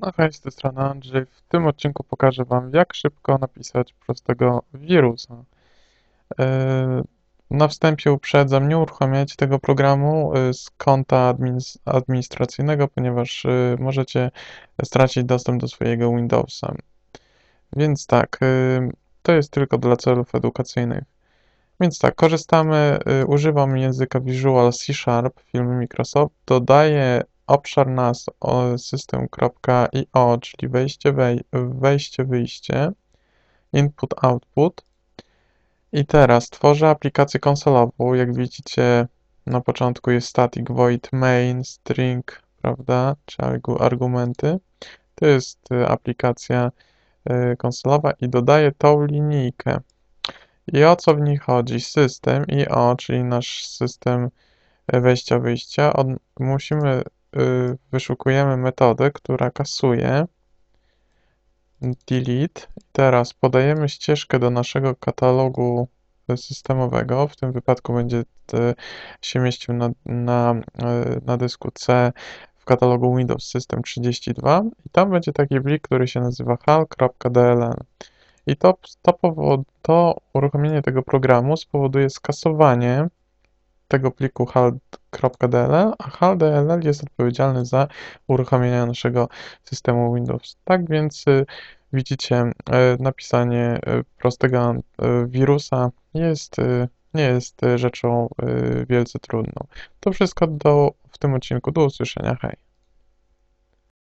No hej, z tej strony Andrzej. W tym odcinku pokażę Wam, jak szybko napisać prostego wirusa. Yy, Na wstępie uprzedzam, nie uruchamiajcie tego programu yy, z konta adminis- administracyjnego, ponieważ yy, możecie stracić dostęp do swojego Windowsa. Więc tak, to jest tylko dla celów edukacyjnych. Więc tak, korzystamy, używam języka Visual C Sharp firmy Microsoft, dodaję obszar nas system.io, czyli wejście, wej, wejście, wyjście, input, output. I teraz tworzę aplikację konsolową. Jak widzicie, na początku jest static void main string, prawda, czy argu- argumenty. To jest y, aplikacja y, konsolowa i dodaję tą linijkę. I o co w niej chodzi? System i o, czyli nasz system y, wejścia, wyjścia. Od, musimy wyszukujemy metodę, która kasuje delete. Teraz podajemy ścieżkę do naszego katalogu systemowego. W tym wypadku będzie y, się mieścił na, na, y, na dysku C w katalogu Windows System 32 i tam będzie taki plik, który się nazywa hal.dll. I to, to, to uruchomienie tego programu spowoduje skasowanie pliku hal.dll, a hal.dll jest odpowiedzialny za uruchomienie naszego systemu Windows. Tak więc y, widzicie, y, napisanie y, prostego wirusa jest, nie jest rzeczą wielce trudną. To wszystko do, w tym odcinku. Do usłyszenia. Hej.